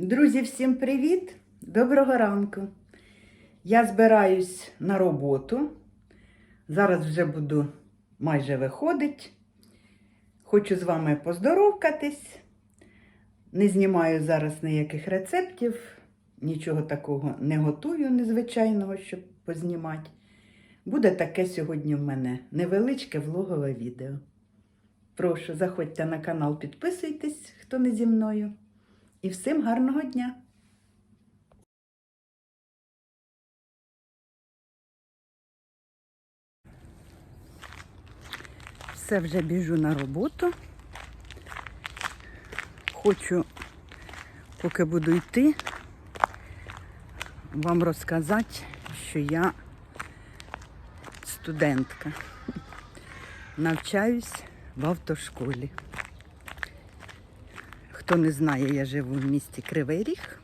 Друзі, всім привіт! Доброго ранку! Я збираюсь на роботу. Зараз вже буду майже виходити. Хочу з вами поздоровкатись. Не знімаю зараз ніяких рецептів, нічого такого не готую незвичайного, щоб познімати. Буде таке сьогодні в мене невеличке влогове відео. Прошу, заходьте на канал, підписуйтесь, хто не зі мною. І всім гарного дня! Все вже біжу на роботу. Хочу, поки буду йти, вам розказати, що я студентка. Навчаюсь в автошколі. Хто не знає, я живу в місті Кривий Ріг.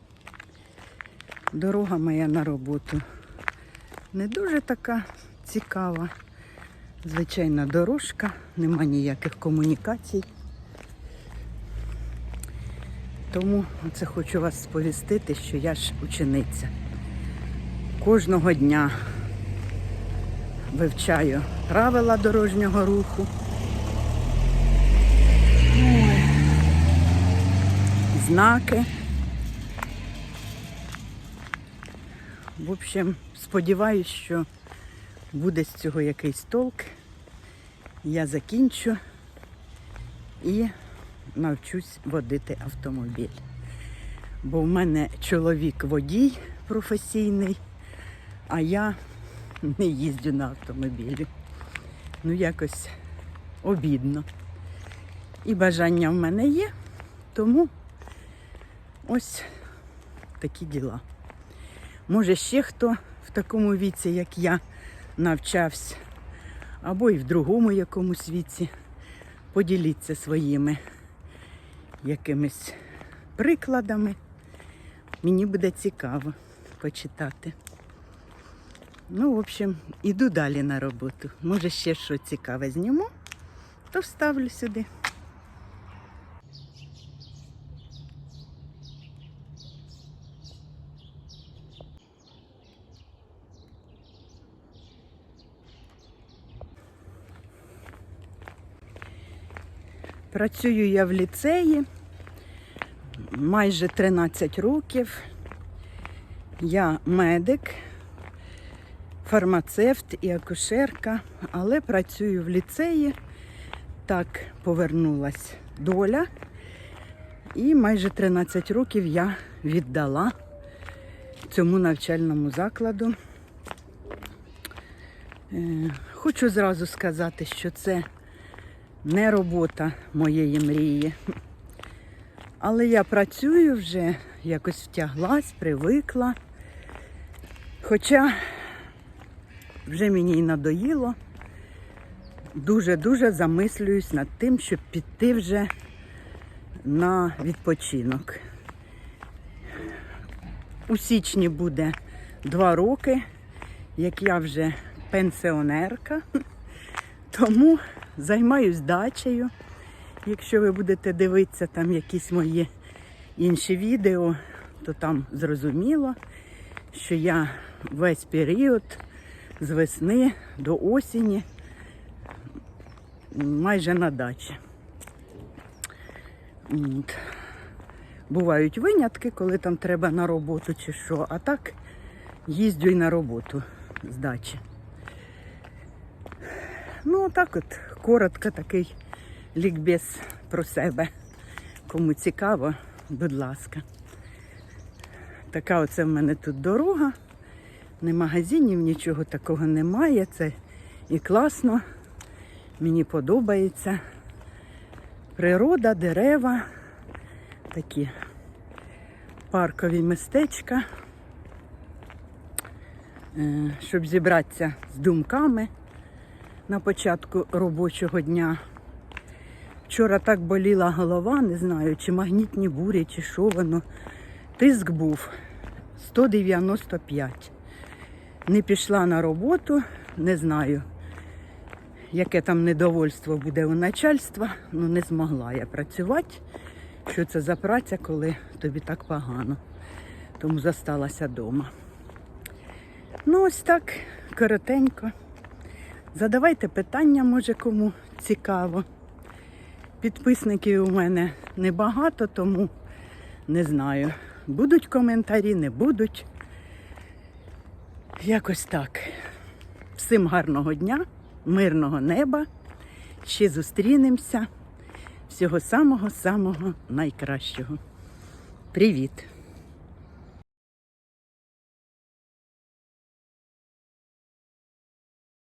Дорога моя на роботу не дуже така цікава. Звичайна дорожка, нема ніяких комунікацій. Тому це хочу вас сповістити, що я ж учениця. Кожного дня вивчаю правила дорожнього руху. Знаки. В общем, сподіваюсь, що буде з цього якийсь толк. Я закінчу і навчусь водити автомобіль. Бо в мене чоловік водій професійний, а я не їздю на автомобілі. Ну, якось обідно. І бажання в мене є, тому ось такі діла. Може, ще хто в такому віці, як я, навчався, або і в другому якомусь віці, поділіться своїми якимись прикладами. Мені буде цікаво почитати. Ну, в общем, іду далі на роботу. Може, ще що цікаве зніму, то вставлю сюди. Працюю я в ліцеї майже 13 років. Я медик, фармацевт і акушерка, але працюю в ліцеї. Так повернулась доля. І майже 13 років я віддала цьому навчальному закладу. Е, Хочу зразу сказати, що це не робота моєї мрії. Але я працюю вже, якось втяглась, привикла. Хоча вже мені і надоїло, дуже-дуже замислююсь над тим, щоб піти вже на відпочинок. У січні буде два роки, як я вже пенсіонерка, тому займаюсь дачею. Якщо ви будете дивитися там якісь мої інші відео, то там зрозуміло, що я весь період з весни до осені майже на дачі. От. Бувають винятки, коли там треба на роботу чи що, а так їздю і на роботу з дачі. Ну, так от, коротко такий лікбез про себе. Кому цікаво, будь ласка. Така оце в мене тут дорога. Не магазинів, нічого такого немає. Це і класно. Мені подобається. Природа, дерева, такі паркові містечка. Е, Щоб зібратися з думками на початку робочого дня. Вчора так боліла голова, не знаю, чи магнітні бурі, чи що воно. Тиск був 195. Не пішла на роботу, не знаю, яке там недовольство буде у начальства. Ну не змогла я працювати. що це за праця, коли тобі так погано. Тому засталася вдома. Ну, ось так, коротенько. Задавайте питання, може кому цікаво. Підписників у мене небагато, тому не знаю. Будуть коментарі, не будуть. Якось так. Всім гарного дня, мирного неба. Ще зустрінемося. Всього самого-самого найкращого. Привіт!